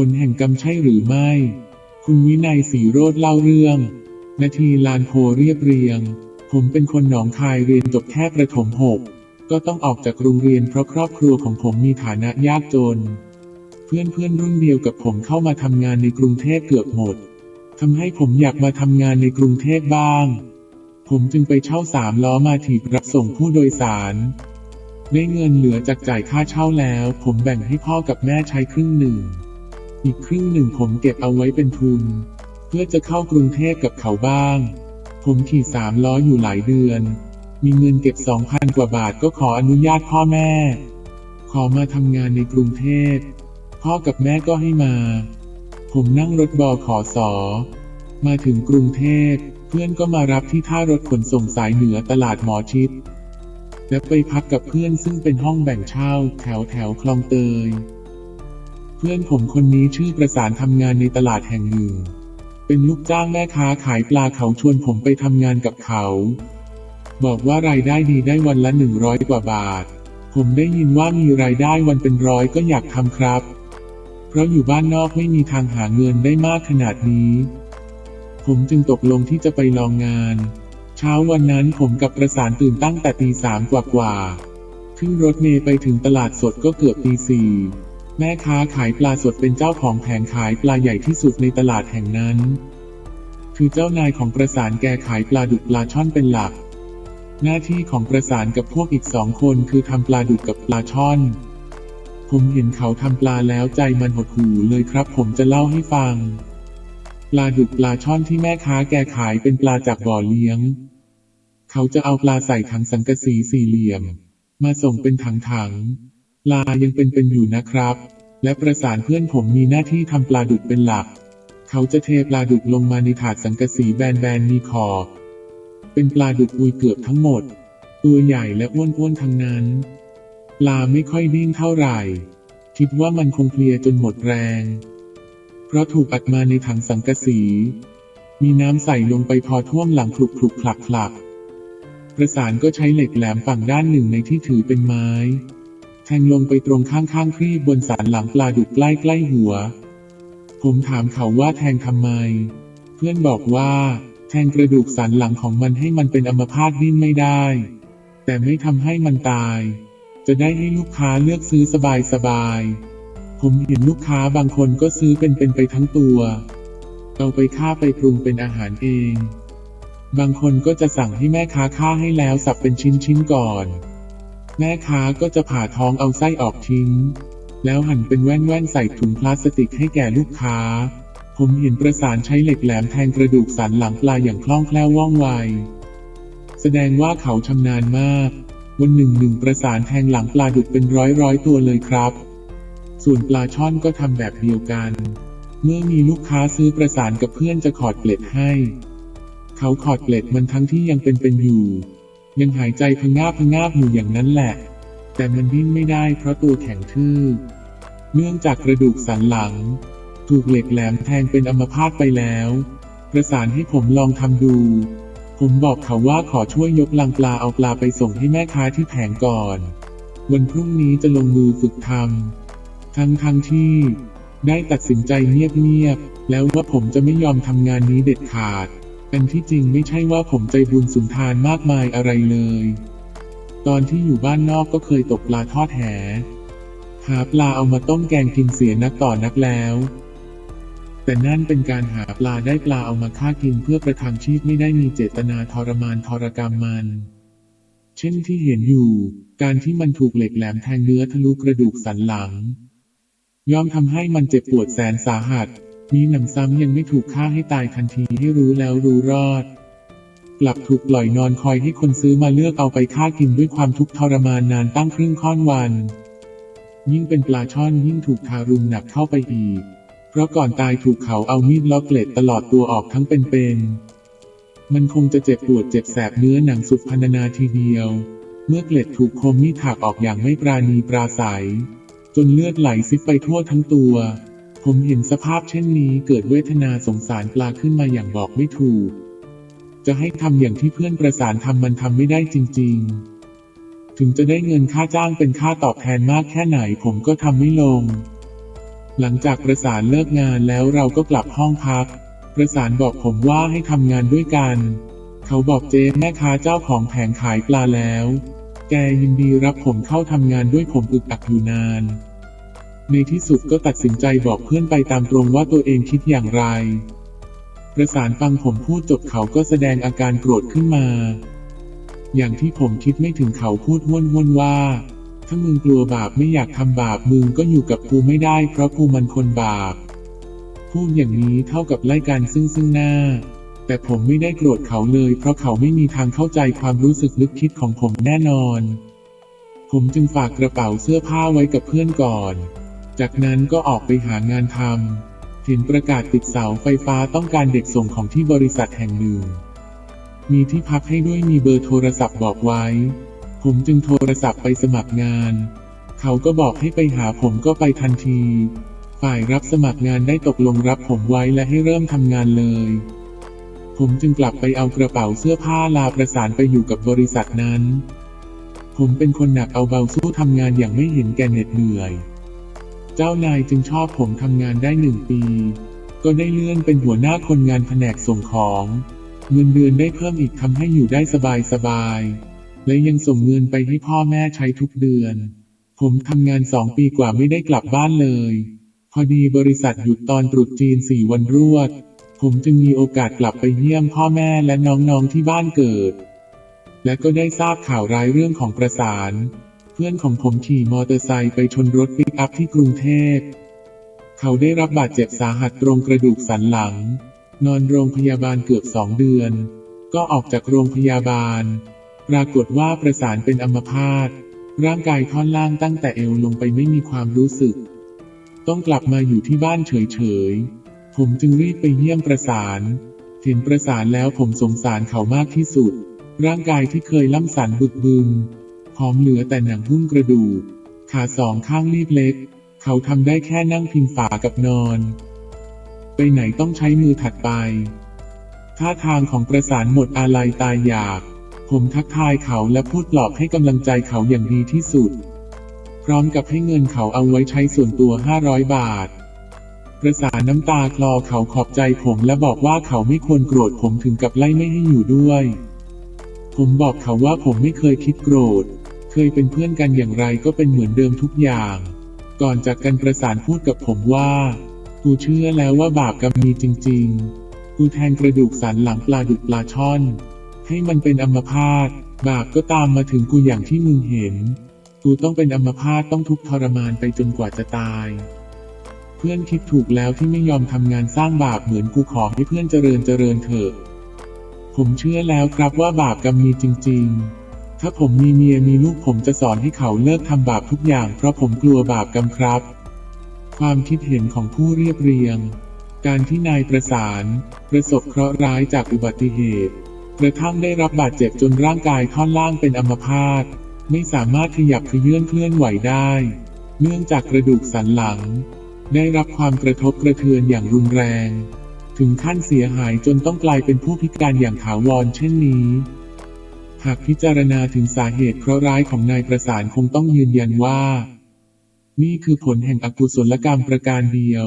ผลแห่งกรรมใช่หรือไม่ คุณวินัยสีโรดเล่าเรื่อง นาทีลานโพเรียบเรียง ผมเป็นคนหนองคายเรียนจบแค่ประถมหก ก็ต้องออกจากโรงเรียนเพราะครอบครัวของผมมีฐานะยากจน เพื่อนเพื่อนรุ่นเดียวกับผมเข้ามาทำงานในกรุงเทพเกือบหมดทำให้ผมอยากมาทำงานในกรุงเทพบ้าง ผมจึงไปเช่าสามล้อมาถีบรับส่งผู้โดยสารได้เงินเหลือจากจ่ายค่าเช่าแล้ว ผมแบ่งให้พ่อกับแม่ใช้ครึ่งหนึ่ง อีกครึ่งหนึ่งผมเก็บเอาไว้เป็นทุน เพื่อจะเข้ากรุงเทพกับเขาบ้าง ผมขี่สามล้ออยู่หลายเดือน มีเงินเก็บสองพันกว่าบาทก็ขออนุญาตพ่อแม่ ขอมาทำงานในกรุงเทพ พ่อกับแม่ก็ให้มา ผมนั่งรถบอขอสอ มาถึงกรุงเทพ เพื่อนก็มารับที่ท่ารถขนส่งสายเหนือตลาดหมอชิดและไปพักกับเพื่อนซึ่งเป็นห้องแบ่งเช่าแถวแถวคลองเตย เพื่อนผมคนนี้ชื่อประสานทำงานในตลาดแห่งหนึ่ง เป็นลูกจ้างแม่ค้าขายปลาเขาชวนผมไปทำงานกับเขา บอกว่ารายได้ดีได้วันละหนึ่งร้อยกว่าบาท ผมได้ยินว่ามีรายได้วันเป็นร้อยก็อยากทำครับ เพราะอยู่บ้านนอกไม่มีทางหาเงินได้มากขนาดนี้ ผมจึงตกลงที่จะไปลองงาน เช้าวันนั้นผมกับประสานตื่นตั้งแต่ตีสามกว่าๆขึ้นรถเมล์ไปถึงตลาดสดก็เกือบตีสี่ แม่ค้าขายปลาสดเป็นเจ้าของแผงขายปลาใหญ่ที่สุดในตลาดแห่งนั้น คือเจ้านายของประสานแกขายปลาดุกปลาช่อนเป็นหลัก หน้าที่ของประสานกับพวกอีกสองคนคือทำปลาดุกกับปลาช่อน ผมเห็นเขาทำปลาแล้วใจมันหดหู่เลยครับ ผมจะเล่าให้ฟัง ปลาดุกปลาช่อนที่แม่ค้าแกขายเป็นปลาจากบ่อเลี้ยง เขาจะเอาปลาใส่ถังสังกะสีสี่เหลี่ยม มาส่งเป็นถังๆปลายังเป็นๆอยู่นะครับ และประสานเพื่อนผมมีหน้าที่ทำปลาดุกเป็นหลัก เขาจะเทปลาดุกลงมาในถาดสังกะสีแบนๆมีขอบเป็นปลาดุกอุยเกือบทั้งหมด ตัวใหญ่และอ้วนๆทั้งนั้น ปลาไม่ค่อยดิ้นเท่าไหร่ คิดว่ามันคงเพลียจนหมดแรง เพราะถูกอัดมาในถังสังกะสี มีน้ำใส่ลงไปพอท่วมหลังคลุกคลุกคลักคลักประสานก็ใช้เหล็กแหลมฝั่งด้านหนึ่งในที่ถือเป็นไม้ แทงลงไปตรงข้างๆครีบบนสันหลังปลาดุกใกล้ๆหัว ผมถามเขาว่าแทงทำไม เพื่อนบอกว่า แทงกระดูกสันหลังของมันให้มันเป็นอัมพาตดิ้นไม่ได้ แต่ไม่ทำให้มันตาย จะได้ให้ลูกค้าเลือกซื้อสบายๆ ผมเห็นลูกค้าบางคนก็ซื้อเป็นๆไปทั้งตัว เอาไปฆ่าไปปรุงเป็นอาหารเอง บางคนก็จะสั่งให้แม่ค้าฆ่าให้แล้วสับเป็นชิ้นๆก่อน แม่ค้าก็จะผ่าท้องเอาไส้ออกทิ้ง แล้วหั่นเป็นแว่นๆใส่ถุงพลาสติกให้แก่ลูกค้า ผมเห็นประสานใช้เหล็กแหลมแทงกระดูกสันหลังปลาอย่างคล่องแคล่วว่องไว แสดงว่าเขาชำนาญมาก วันหนึ่งหนึ่งประสานแทงหลังปลาดุกเป็นร้อยร้อยตัวเลยครับ ส่วนปลาช่อนก็ทำแบบเดียวกัน เมื่อมีลูกค้าซื้อประสานกับเพื่อนจะขอดเกล็ดให้ เขาขอดเกล็ดมันทั้งที่ยังเป็นเป็นอยู่ ยังหายใจพงาบพงาบอยู่อย่างนั้นแหละ แต่มันดิ้นไม่ได้เพราะตัวแข็งทื่อ เนื่องจากกระดูกสันหลัง ถูกเหล็กแหลมแทงเป็นอัมพาตไปแล้ว ประสานให้ผมลองทำดู ผมบอกเขาว่าขอช่วยยกลังปลาเอาปลาไปส่งให้แม่ค้าที่แผงก่อน วันพรุ่งนี้จะลงมือฝึกทำทั้งทั้งที่ ได้ตัดสินใจเงียบๆแล้วว่าผมจะไม่ยอมทำงานนี้เด็ดขาด อันที่จริงไม่ใช่ว่าผมใจบุญสุนทานมากมายอะไรเลย ตอนที่อยู่บ้านนอกก็เคยตกปลาทอดแหหาปลาเอามาต้มแกงกินเสียนักต่อนักแล้ว แต่นั่นเป็นการหาปลาได้ปลาเอามาฆ่ากินเพื่อประทังชีพไม่ได้มีเจตนาทรมานทรกรรมมัน เช่นที่เห็นอยู่ การที่มันถูกเหล็กแหลมแทงเนื้อทะลุกระดูกสันหลัง ย่อมทำให้มันเจ็บปวดแสนสาหัส มีหนำซ้ำยังไม่ถูกฆ่าให้ตายทันทีให้รู้แล้วรู้รอด กลับถูกปล่อยนอนคอยให้คนซื้อมาเลือกเอาไปฆ่ากินด้วยความทุกข์ทรมานนานตั้งครึ่งค่อนวัน ยิ่งเป็นปลาช่อนยิ่งถูกทารุณหนักเข้าไปอีก เพราะก่อนตายถูกเขาเอามีดล็อกเกล็ดตลอดตัวออกทั้งเป็นๆมันคงจะเจ็บปวดเจ็บแสบเนื้อหนังสุดพรรณนาทีเดียว เมื่อเกล็ดถูกคมมีดถากออกอย่างไม่ปราณีปราศัย จนเลือดไหลซิบไปทั่วทั้งตัว ผมเห็นสภาพเช่นนี้เกิดเวทนาสงสารปลาขึ้นมาอย่างบอกไม่ถูก จะให้ทำอย่างที่เพื่อนประสานทำมันทำไม่ได้จริง ๆ ถึงจะได้เงินค่าจ้างเป็นค่าตอบแทนมากแค่ไหนผมก็ทำไม่ลง หลังจากประสานเลิกงานแล้วเราก็กลับห้องพัก ประสานบอกผมว่าให้ทำงานด้วยกัน เขาบอกเจ๊แม่ค้าเจ้าของแผงขายปลาแล้ว แกยินดีรับผมเข้าทำงานด้วยผมอึกอักอยู่นาน ในที่สุดก็ตัดสินใจบอกเพื่อนไปตามตรงว่าตัวเองคิดอย่างไร ประสานฟังผมพูดจบเขาก็แสดงอาการโกรธขึ้นมา อย่างที่ผมคิดไม่ถึงเขาพูดห้วนห้วนๆว่า ถ้ามึงกลัวบาปไม่อยากทำบาปมึงก็อยู่กับกูไม่ได้เพราะกูมันคนบาป พูดอย่างนี้เท่ากับไล่กันซึ่งซึ่งหน้า แต่ผมไม่ได้โกรธเขาเลยเพราะเขาไม่มีทางเข้าใจความรู้สึกนึกคิดของผมแน่นอน ผมจึงฝากกระเป๋าเสื้อผ้าไว้กับเพื่อนก่อน จากนั้นก็ออกไปหางานทำเห็นประกาศติดเสาไฟฟ้าต้องการเด็กส่งของที่บริษัทแห่งหนึ่ง มีที่พักให้ด้วยมีเบอร์โทรศัพท์บอกไว้ ผมจึงโทรศัพท์ไปสมัครงาน เขาก็บอกให้ไปหาผมก็ไปทันที ฝ่ายรับสมัครงานได้ตกลงรับผมไว้และให้เริ่มทำงานเลย ผมจึงกลับไปเอากระเป๋าเสื้อผ้าลาประสานไปอยู่กับบริษัทนั้น ผมเป็นคนหนักเอาเบาสู้ทำงานอย่างไม่เห็นแก่เหน็ดเหนื่อย เจ้านายจึงชอบผมทำงานได้หนึ่งปี ก็ได้เลื่อนเป็นหัวหน้าคนงานแผนกส่งของ เงินเดือนได้เพิ่มอีกทำให้อยู่ได้สบายสบายๆและยังส่งเงินไปให้พ่อแม่ใช้ทุกเดือน ผมทำงานสองปีกว่าไม่ได้กลับบ้านเลย พอดีบริษัทหยุดตอนตรุษจีนสี่วันรวด ผมจึงมีโอกาสกลับไปเยี่ยมพ่อแม่และน้องๆที่บ้านเกิด และก็ได้ทราบข่าวร้ายเรื่องของประสาน พื่อนของผมขี่มอเตอร์ไซค์ไปชนรถปิกอัพที่กรุงเทพ เขาได้รับบาดเจ็บสาหัสตรงกระดูกสันหลัง นอนโรงพยาบาลเกือบสองเดือน ก็ออกจากโรงพยาบาล ปรากฏว่าประสานเป็นอัมพาต ร่างกายท่อนล่างตั้งแต่เอวลงไปไม่มีความรู้สึก ต้องกลับมาอยู่ที่บ้านเฉยๆ ผมจึงรีบไปเยี่ยมประสาน เห็นประสานแล้วผมสงสารเขามากที่สุด ร่างกายที่เคยล่ำสันบึกบึน พร้อมเหลือแต่หนังหุ้มกระดูก ขาสองข้างรีบเล็ก เขาทำได้แค่นั่งพิงฝากับนอน ไปไหนต้องใช้มือถัดไป ท่าทางของประสานหมดอาลัยตายอยาก ผมทักทายเขาและพูดปลอบให้กำลังใจเขาอย่างดีที่สุด พร้อมกับให้เงินเขาเอาไว้ใช้ส่วนตัว 500 บาท ประสานน้ำตาคลอเขาขอบใจผมและบอกว่าเขาไม่ควรโกรธผมถึงกับไล่ไม่ให้อยู่ด้วย ผมบอกเขาว่าผมไม่เคยคิดโกรธ เคยเป็นเพื่อนกันอย่างไรก็เป็นเหมือนเดิมทุกอย่าง ก่อนจากกันประสานพูดกับผมว่า กูเชื่อแล้วว่าบาปกรรมมีจริง ๆ กูแทงกระดูกสันหลังปลาดุกปลาช่อน ให้มันเป็นอัมพาต บาปก็ตามมาถึงกูอย่างที่มึงเห็น กูต้องเป็นอัมพาตต้องทุกข์ทรมานไปจนกว่าจะตาย เพื่อนคิดถูกแล้วที่ไม่ยอมทำงานสร้างบาปเหมือนกูขอให้เพื่อนเจริญเจริญเถอะ ผมเชื่อแล้วครับว่าบาปกรรมมีจริง ๆ ถ้าผมมีเมียมีลูกผมจะสอนให้เขาเลิกทำบาปทุกอย่าง เพราะผมกลัวบาปกรรมครับ ความคิดเห็นของผู้เรียบเรียง การที่นายประสาน ประสบเคราะห์ร้ายจากอุบัติเหตุ กระทั่งได้รับบาดเจ็บจนร่างกายท่อนล่างเป็นอัมพาตไม่สามารถขยับเขยื่อนเคลื่อนไหวได้ เนื่องจากกระดูกสันหลัง ได้รับความกระทบกระเทือนอย่างรุนแรง ถึงขั้นเสียหายจนต้องกลายเป็นผู้พิการอย่างถาวรเช่นนี้ หากพิจารณาถึงสาเหตุเคราะห์ร้ายของนายประสานคงต้องยืนยันว่า นี่คือผลแห่งอกุศลกรรมประการเดียว